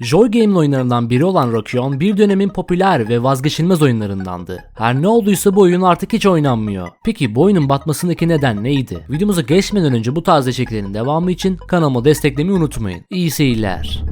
Joy Game'in oyunlarından biri olan Rockion bir dönemin popüler ve vazgeçilmez oyunlarındandı. Her ne olduysa bu oyun artık hiç oynanmıyor. Peki bu oyunun batmasındaki neden neydi? Videomuza geçmeden önce bu tarz içeriklerin devamı için kanalıma desteklemeyi unutmayın. İyi seyirler.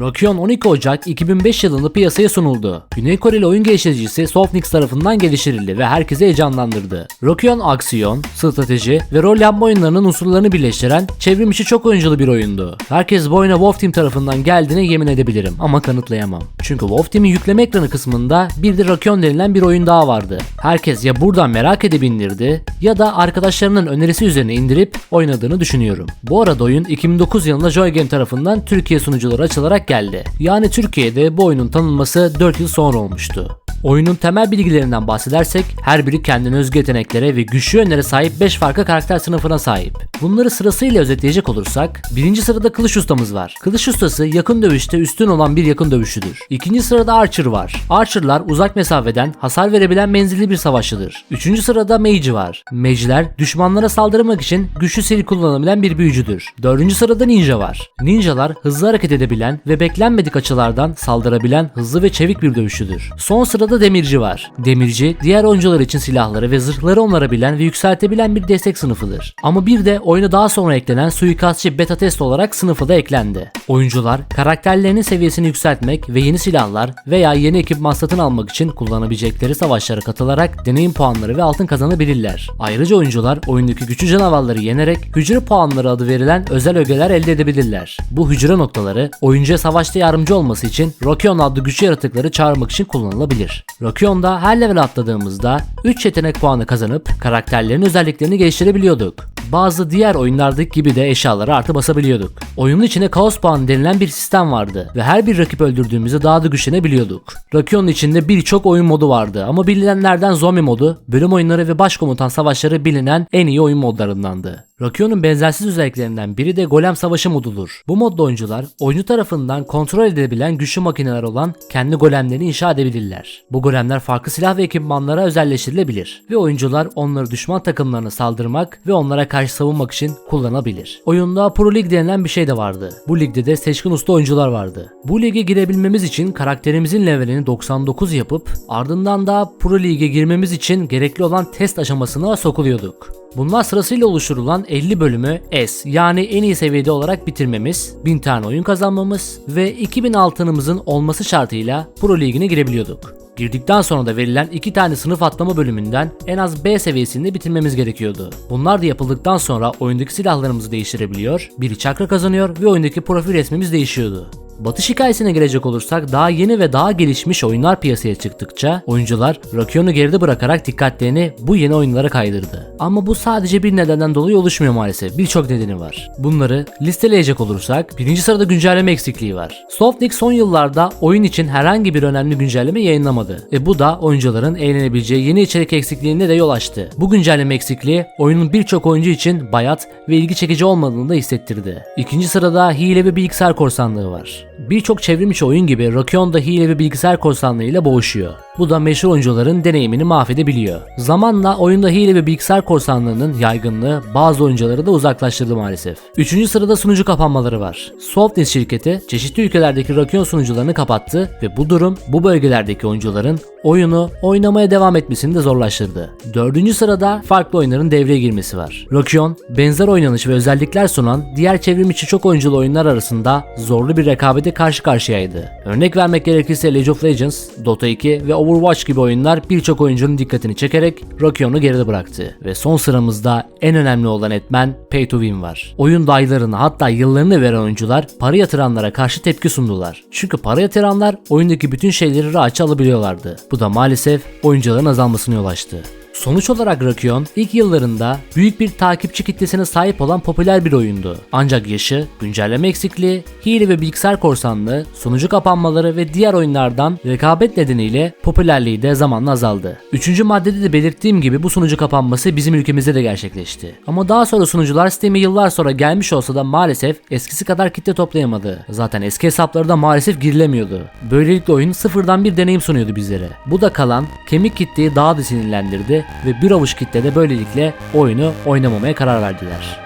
Rockion 12 Ocak 2005 yılında piyasaya sunuldu. Güney Koreli oyun geliştiricisi Softnix tarafından geliştirildi ve herkesi heyecanlandırdı. Rockion aksiyon, strateji ve rol yapma oyunlarının unsurlarını birleştiren çevrim içi çok oyunculu bir oyundu. Herkes bu oyuna Wolf Team tarafından geldiğine yemin edebilirim ama kanıtlayamam. Çünkü Wolf Team'in yükleme ekranı kısmında bir de Rockion denilen bir oyun daha vardı. Herkes ya buradan merak edip indirdi ya da arkadaşlarının önerisi üzerine indirip oynadığını düşünüyorum. Bu arada oyun 2009 yılında Joy Game tarafından Türkiye sunucuları açılarak geldi. Yani Türkiye'de bu oyunun tanınması 4 yıl sonra olmuştu. Oyunun temel bilgilerinden bahsedersek her biri kendine özgü yeteneklere ve güçlü yönlere sahip 5 farklı karakter sınıfına sahip. Bunları sırasıyla özetleyecek olursak birinci sırada kılıç ustamız var. Kılıç ustası yakın dövüşte üstün olan bir yakın dövüşçüdür. İkinci sırada Archer var. Archer'lar uzak mesafeden hasar verebilen menzilli bir savaşçıdır. Üçüncü sırada Mage var. Mage'ler düşmanlara saldırmak için güçlü seri kullanabilen bir büyücüdür. Dördüncü sırada Ninja var. Ninjalar hızlı hareket edebilen ve beklenmedik açılardan saldırabilen hızlı ve çevik bir dövüşçüdür. Son sırada Demirci var. Demirci diğer oyuncular için silahları ve zırhları onarabilen ve yükseltebilen bir destek sınıfıdır. Ama bir de oyuna daha sonra eklenen suikastçı beta test olarak sınıfı da eklendi. Oyuncular karakterlerinin seviyesini yükseltmek ve yeni silahlar veya yeni ekipman satın almak için kullanabilecekleri savaşlara katılarak deneyim puanları ve altın kazanabilirler. Ayrıca oyuncular oyundaki güçlü canavarları yenerek hücre puanları adı verilen özel ögeler elde edebilirler. Bu hücre noktaları oyuncuya savaşta yardımcı olması için Rockion adlı güçlü yaratıkları çağırmak için kullanılabilir. Rockion'da her level atladığımızda 3 yetenek puanı kazanıp karakterlerin özelliklerini geliştirebiliyorduk. Bazı diğer oyunlardaki gibi de eşyalara artı basabiliyorduk. Oyunun içine kaos puanı denilen bir sistem vardı ve her bir rakip öldürdüğümüzde daha da güçlenebiliyorduk. Rockion'un içinde birçok oyun modu vardı ama bilinenlerden zombi modu, bölüm oyunları ve başkomutan savaşları bilinen en iyi oyun modlarındandı. Rockyon'un benzersiz özelliklerinden biri de Golem Savaşı modudur. Bu modda oyuncular oyuncu tarafından kontrol edilebilen güçlü makineler olan kendi golemlerini inşa edebilirler. Bu golemler farklı silah ve ekipmanlara özelleştirilebilir ve oyuncular onları düşman takımlarına saldırmak ve onlara karşı savunmak için kullanabilir. Oyunda Pro Lig denilen bir şey de vardı. Bu ligde de seçkin usta oyuncular vardı. Bu lige girebilmemiz için karakterimizin levelini 99 yapıp ardından da Pro Lig'e girmemiz için gerekli olan test aşamasına sokuluyorduk. Bunlar sırasıyla oluşturulan 50 bölümü S yani en iyi seviyede olarak bitirmemiz, 1000 tane oyun kazanmamız ve 2000 altınımızın olması şartıyla Pro Ligi'ne girebiliyorduk. Girdikten sonra da verilen iki tane sınıf atlama bölümünden en az B seviyesinde bitirmemiz gerekiyordu. Bunlar da yapıldıktan sonra oyundaki silahlarımızı değiştirebiliyor, biri çakra kazanıyor ve oyundaki profil resmimiz değişiyordu. Batış hikayesine gelecek olursak daha yeni ve daha gelişmiş oyunlar piyasaya çıktıkça oyuncular Rokion'u geride bırakarak dikkatlerini bu yeni oyunlara kaydırdı. Ama bu sadece bir nedenden dolayı oluşmuyor maalesef. Birçok nedeni var. Bunları listeleyecek olursak birinci sırada güncelleme eksikliği var. Softnix son yıllarda oyun için herhangi bir önemli güncelleme yayınlamadı. E bu da oyuncuların eğlenebileceği yeni içerik eksikliğine de yol açtı. Bu güncelleme eksikliği oyunun birçok oyuncu için bayat ve ilgi çekici olmadığını da hissettirdi. İkinci sırada hile ve bilgisayar korsanlığı var. Birçok çevrim içi oyun gibi Rockion da hile ve bilgisayar korsanlığıyla boğuşuyor. Bu da meşhur oyuncuların deneyimini mahvedebiliyor. Zamanla oyunda hile ve bilgisayar korsanlığının yaygınlığı bazı oyuncuları da uzaklaştırdı maalesef. Üçüncü sırada sunucu kapanmaları var. Softness şirketi çeşitli ülkelerdeki Rockion sunucularını kapattı ve bu durum bu bölgelerdeki oyuncuların oyunu oynamaya devam etmesini de zorlaştırdı. Dördüncü sırada farklı oyunların devreye girmesi var. Rockion, benzer oynanış ve özellikler sunan diğer çevrim içi çok oyunculu oyunlar arasında zorlu bir rekabete karşı karşıyaydı. Örnek vermek gerekirse League of Legends, Dota 2 ve Overwatch gibi oyunlar birçok oyuncunun dikkatini çekerek Rockion'u geride bıraktı. Ve son sıramızda en önemli olan etmen Pay to Win var. Oyun aylarını hatta yıllarını veren oyuncular para yatıranlara karşı tepki sundular. Çünkü para yatıranlar oyundaki bütün şeyleri rahatça alabiliyorlardı. Bu da maalesef oyuncuların azalmasına yol açtı. Sonuç olarak Rockion ilk yıllarında büyük bir takipçi kitlesine sahip olan popüler bir oyundu. Ancak yaşı, güncelleme eksikliği, hile ve bilgisayar korsanlığı, sunucu kapanmaları ve diğer oyunlardan rekabet nedeniyle popülerliği de zamanla azaldı. Üçüncü maddede de belirttiğim gibi bu sunucu kapanması bizim ülkemizde de gerçekleşti. Ama daha sonra sunucular Steam'e yıllar sonra gelmiş olsa da maalesef eskisi kadar kitle toplayamadı. Zaten eski hesapları da maalesef girilemiyordu. Böylelikle oyun sıfırdan bir deneyim sunuyordu bizlere. Bu da kalan kemik kitleyi daha da sinirlendirdi ve bir avuç kitle de böylelikle oyunu oynamamaya karar verdiler.